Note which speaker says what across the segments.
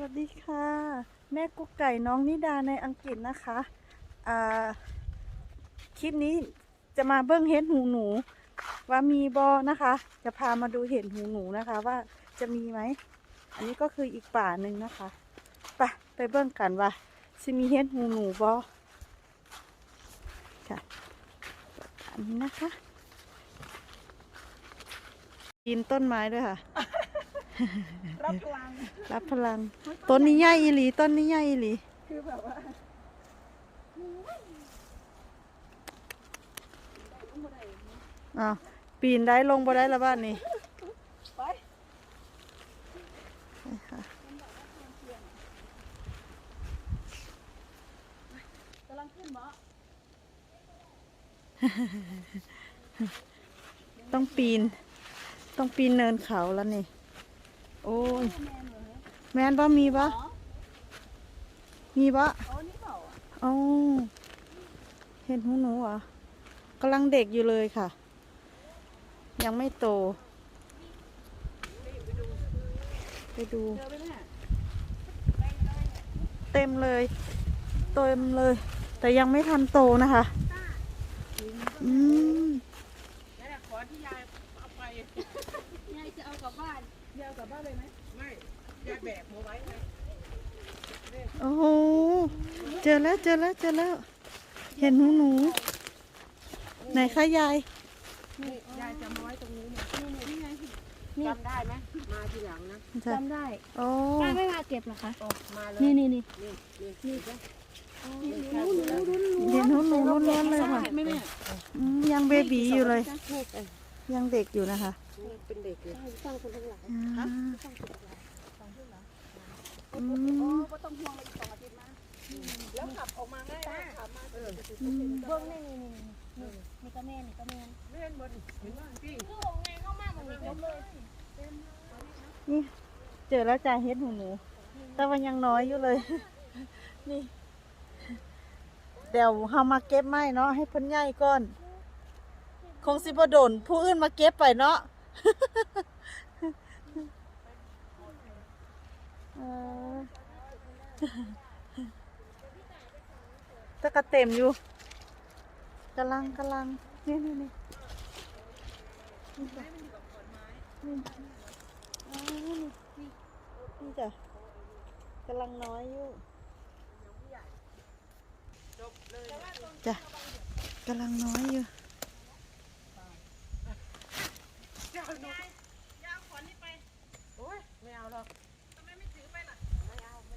Speaker 1: วัสดีค่ะ แม่กุ๊กไก่น้องนิดาในอังกฤษนะคะคลิปนี้จะมาเบิ้งเห็ดหูหนู ว่ามีบอนะคะ จะพามาดูเห็ดหูหนูนะคะ ว่าจะมีไหม อันนี้ก็คืออีกป่าหนึ่งนะคะไปไปเบิ้งกันว่าจะมีเห็ดหูหนูบอค่ะอันนี้นะคะปีนต้นไม้ด้วยค่ะ
Speaker 2: รับพลัง
Speaker 1: รับพลัง ต้นนี้ใหญ่อีหลี ต้นนี้ใหญ่อีหลี
Speaker 2: คือแบบว่า
Speaker 1: อ้าวปีนได้ลงบ่ได้ละบ้านนี้
Speaker 2: ไป
Speaker 1: นี่ค่ะ
Speaker 2: กำลังขึ้นเหมาะ
Speaker 1: ต้องปีน ต้องปีนเนินเขาแล้วนี่ โอ้ย
Speaker 2: แม่เรอ
Speaker 1: แมนบ่มีบ่มีบ่
Speaker 2: โอ้นี่เปล่าอะ
Speaker 1: เห็นหูหนูเหรอะกำลังเด็กอยู่เลยค่ะ ยังไม่โต ไปดู
Speaker 2: เจอไหมเนี่ย
Speaker 1: เต็มเลย เต็มเลย แต่ยังไม่ทันโตนะคะ อืม
Speaker 3: นั่นแหละขอที่ยายเอาไป
Speaker 2: ยายจะเอากลับบ้าน ยายเอากลับบ้านเลยไหม
Speaker 3: ไม่ยายแบกมาไว้ไง
Speaker 1: โอ้โห เจอแล้วเจอแล้วเจอแล้ว เห็นหนูหนูไหนคะยาย
Speaker 3: นี่ยายจะมาไว้ตรงนี้เนี่ย
Speaker 2: นี่ไง
Speaker 3: จำได้ไหมมาทีหลังนะ
Speaker 2: จำได้
Speaker 1: โอ้
Speaker 2: ป้าไม่มาเก็บเหรอคะ
Speaker 3: โอ้มาเลย
Speaker 2: นี่นี่นี่
Speaker 3: นี่นี่นี่จ้ะ
Speaker 2: รู้รู้รู้รู้
Speaker 1: เห็นหนูหนูล้วนๆเลยค่ะ
Speaker 2: ไม่แม่
Speaker 1: อืมยังเบบีอยู่เลย ยังเด็กอยู่นะคะ
Speaker 3: เป็นเด็กเลย
Speaker 2: ฟังคนข้างหลัง
Speaker 1: อ่าอื
Speaker 2: โอ้
Speaker 1: ม
Speaker 2: ก็ต้องห่วงเลยอีกสองอาทิตย์มา
Speaker 3: แล้วขับออกมาง่ายนะขับมาเออ
Speaker 1: อืม
Speaker 2: เบิ้งนี่นี่นี่นี่นี่ก็แม่นี่ก็แม่
Speaker 3: ไม่เห็นบนเห็นว่าพี่
Speaker 2: คือของไงเข้ามามันมีครบเลย
Speaker 1: นี่เจอแล้วจ้าเฮ็ดหนูหนูแต่ว่ายังน้อยอยู่เลย นี่เดี๋ยวเฮามาเก็บไม้เนาะให้เพิ่นใหญ่ก่อน คงสิบ่โดนผู้อื่นมาเก็บไปเนาะต่ก็เต็มอยู่กำลังกำลังนี่นี่นี่นี่จ้ะนี่อ๋อนี่นี่จ้ะกำลังน้อยอยู่จ้ะกำลังน้อยอยู่
Speaker 3: ยาวหนูยาวขอนนี่ไปโอ้ยไม่เอาหรอกทำไมไม่ถือไปล่ะ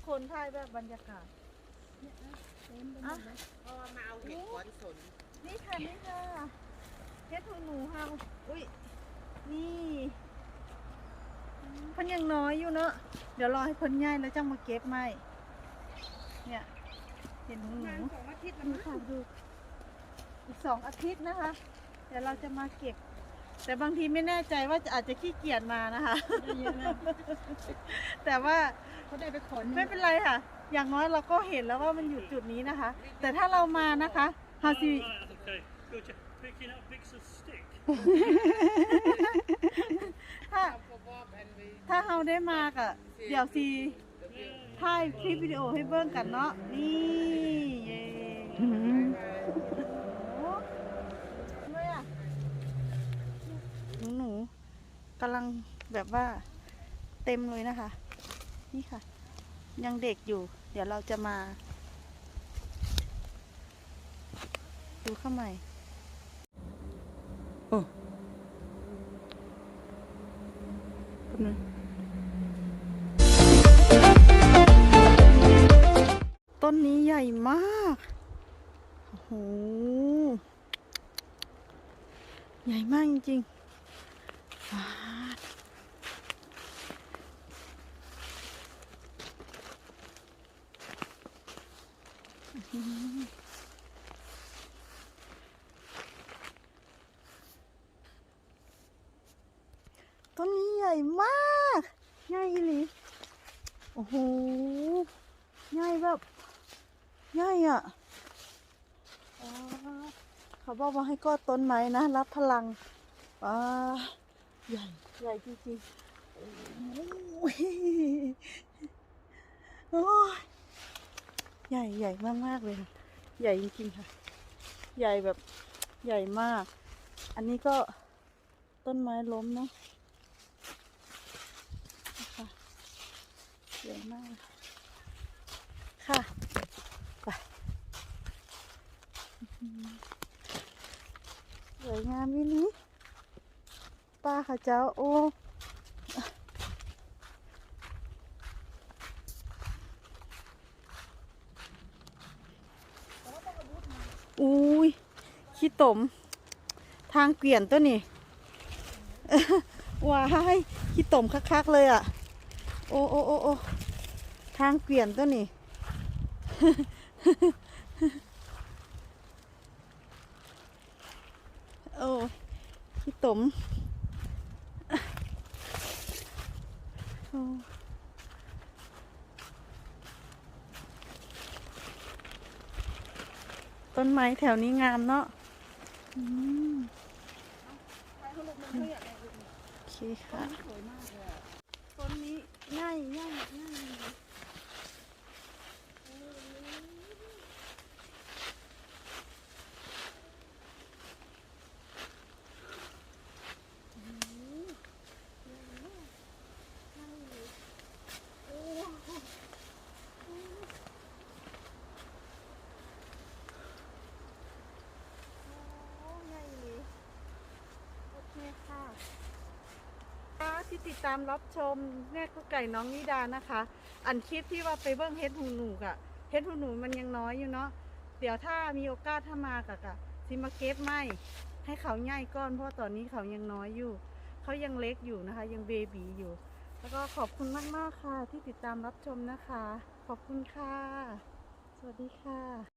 Speaker 1: คนถ่ายแบบบรรยากาศอะ
Speaker 3: เพราะว่ามาเอาเห็ดขอนสน
Speaker 1: นี่ค่ะนี่ค่ะเฮ็ดหูหนูเฮาอุ้ยนี่เพิ่นยังน้อยอยู่เนอะเดี๋ยวรอให้เพิ่นใหญ่แล้วจังมาเก็บไม้เนี่ยเห็นหูหนู
Speaker 3: สองอาทิตย์ละ
Speaker 1: นี่ค่ะดูอีกสองอาทิตย์นะคะ เดี๋ยวเราจะมาเก็บ แต่บางทีไม่แน่ใจว่าจะอาจจะขี้เกียจมานะคะแต่ว่า
Speaker 2: เขาได้ไปขน
Speaker 1: ไม่เป็นไรค่ะ อย่างน้อยเราก็เห็นแล้วว่ามันอยู่จุดนี้นะคะ แต่ถ้าเรามานะคะเฮาสิ
Speaker 4: Right, okay. Good job. Picking up bits of stick.
Speaker 1: ถ้า
Speaker 3: พวกแอนวี
Speaker 1: ถ้าเฮาได้มากอะเดี๋ยวสิถ่ายคลิปวิดีโอให้เบิ่งกันเนาะนี่เย้โอ้ทำไมอะหนูหนู กำลังแบบว่าเต็มเลยนะคะ นี่ค่ะ ยังเด็กอยู่ เดี๋ยวเราจะมา ดูข้างในโอ้แป๊บนึงต้นนี้ใหญ่มาก โอ้โห ใหญ่มากจริงๆว้าวอื้อหือ ต้นนี้ใหญ่มากใหญ่อีหลีโอ้โหใหญ่แบบใหญ่อะเขาบอกว่าให้กอดต้นไม้นะ รับพลังว้าใหญ่ใหญ่จริงๆโอ้ย ใหญ่ใหญ่มากๆเลยค่ะใหญ่จริงๆค่ะ ใหญ่แบบใหญ่มาก อันนี้ก็ต้นไม้ล้มเนาะค่ะใหญ่มาก ค่ะไปสวยงามวินี้ป้าค่ะเจ้าโอ้ย ขี้ตม ทางเกวียนตัวนี่ว้ายขี้ตมคักๆเลยอะ โอ้โอ้โอ้โอ้ทางเกวียนตัวนี่โอ้ขี้ตมโอ้ต้นไม้แถวนี้งามเนาะ โอเคค่ะต้นนี้ง่ายง่ายง่ายโอ้ง่ายเลยโอเคค่ะที่ติ ดตามรับชมแม่กุ๊กไก่น้องนิดานะคะ อันคลิปที่ว่าไปเบิ้งเฮ็ดหูหนูกะเฮ็ดหูหนูมันยังน้อยอยู่เนาะเดี๋ยวถ้ามีโอกาสถ้ามากะกะสิมาเก็บไม่ให้เขาใหญ่ก้อนเพราะตอนนี้เขายังน้อยอยู่ เขายังเล็กอยู่นะคะ ยังเบบีอยู่ แล้วก็ขอบคุณมาก ๆ ค่ะ ที่ติดตามรับชมนะคะ ขอบคุณค่ะ สวัสดีค่ะ